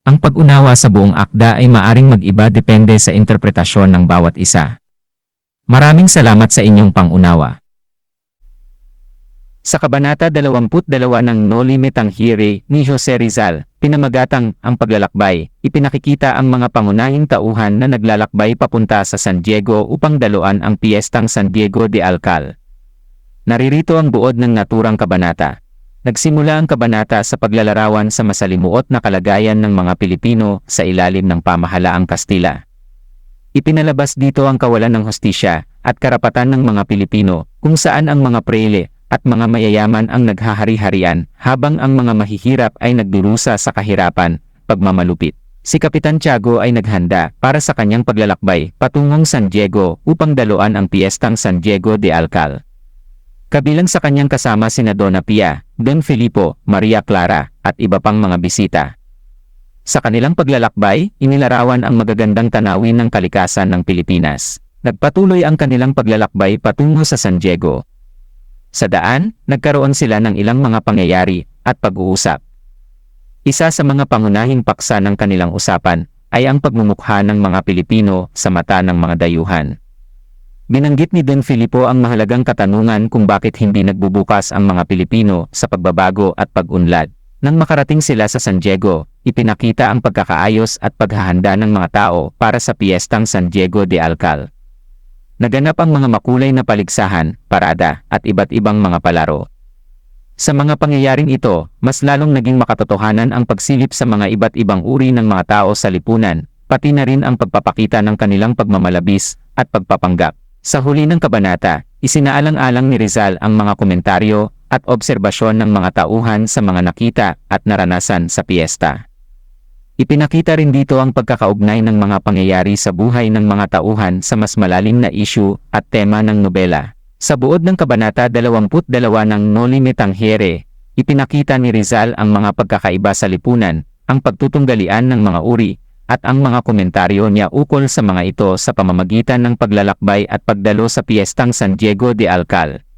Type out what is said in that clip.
Ang pag-unawa sa buong akda ay maaring mag-iba depende sa interpretasyon ng bawat isa. Maraming salamat sa inyong pangunawa. Sa Kabanata 22 ng Noli Me Tangere ni Jose Rizal, pinamagatang ang paglalakbay, ipinakikita ang mga pangunahing tauhan na naglalakbay papunta sa San Diego upang daluan ang piyestang San Diego de Alcal. Naririto ang buod ng naturang kabanata. Nagsimula ang kabanata sa paglalarawan sa masalimuot na kalagayan ng mga Pilipino sa ilalim ng pamahalaang Kastila. Ipinalabas dito ang kawalan ng hostisya at karapatan ng mga Pilipino kung saan ang mga prele at mga mayayaman ang naghahari-harian habang ang mga mahihirap ay nagdurusa sa kahirapan, pagmamalupit. Si Kapitan Tiago ay naghanda para sa kanyang paglalakbay patungong San Diego upang daluan ang piyestang San Diego de Alcal. Kabilang sa kanyang kasama sina Dona Pia, Don Filipo, Maria Clara, at iba pang mga bisita. Sa kanilang paglalakbay, inilarawan ang magagandang tanawin ng kalikasan ng Pilipinas. Nagpatuloy ang kanilang paglalakbay patungo sa San Diego, sa daan, nagkaroon sila ng ilang mga pangyayari at pag-uusap. Isa sa mga pangunahing paksa ng kanilang usapan ay ang pagmumukha ng mga Pilipino sa mata ng mga dayuhan. Binanggit ni Don Filipo ang mahalagang katanungan kung bakit hindi nagbubukas ang mga Pilipino sa pagbabago at pag-unlad. Nang makarating sila sa San Diego, ipinakita ang pagkakaayos at paghahanda ng mga tao para sa piyestang San Diego de Alcal. Naganap ang mga makulay na paligsahan, parada, at iba't ibang mga palaro. Sa mga pangyayaring ito, mas lalong naging makatotohanan ang pagsilip sa mga iba't ibang uri ng mga tao sa lipunan, pati na rin ang pagpapakita ng kanilang pagmamalabis at pagpapanggap. Sa huli ng kabanata, isinaalang-alang ni Rizal ang mga komentaryo at obserbasyon ng mga tauhan sa mga nakita at naranasan sa piyesta. Ipinakita rin dito ang pagkakaugnay ng mga pangyayari sa buhay ng mga tauhan sa mas malalim na issue at tema ng nobela. Sa buod ng Kabanata 22 ng Noli Me Tangere, ipinakita ni Rizal ang mga pagkakaiba sa lipunan, ang pagtutunggalian ng mga uri, at ang mga komentaryo niya ukol sa mga ito sa pamamagitan ng paglalakbay at pagdalo sa piyestang San Diego de Alcal.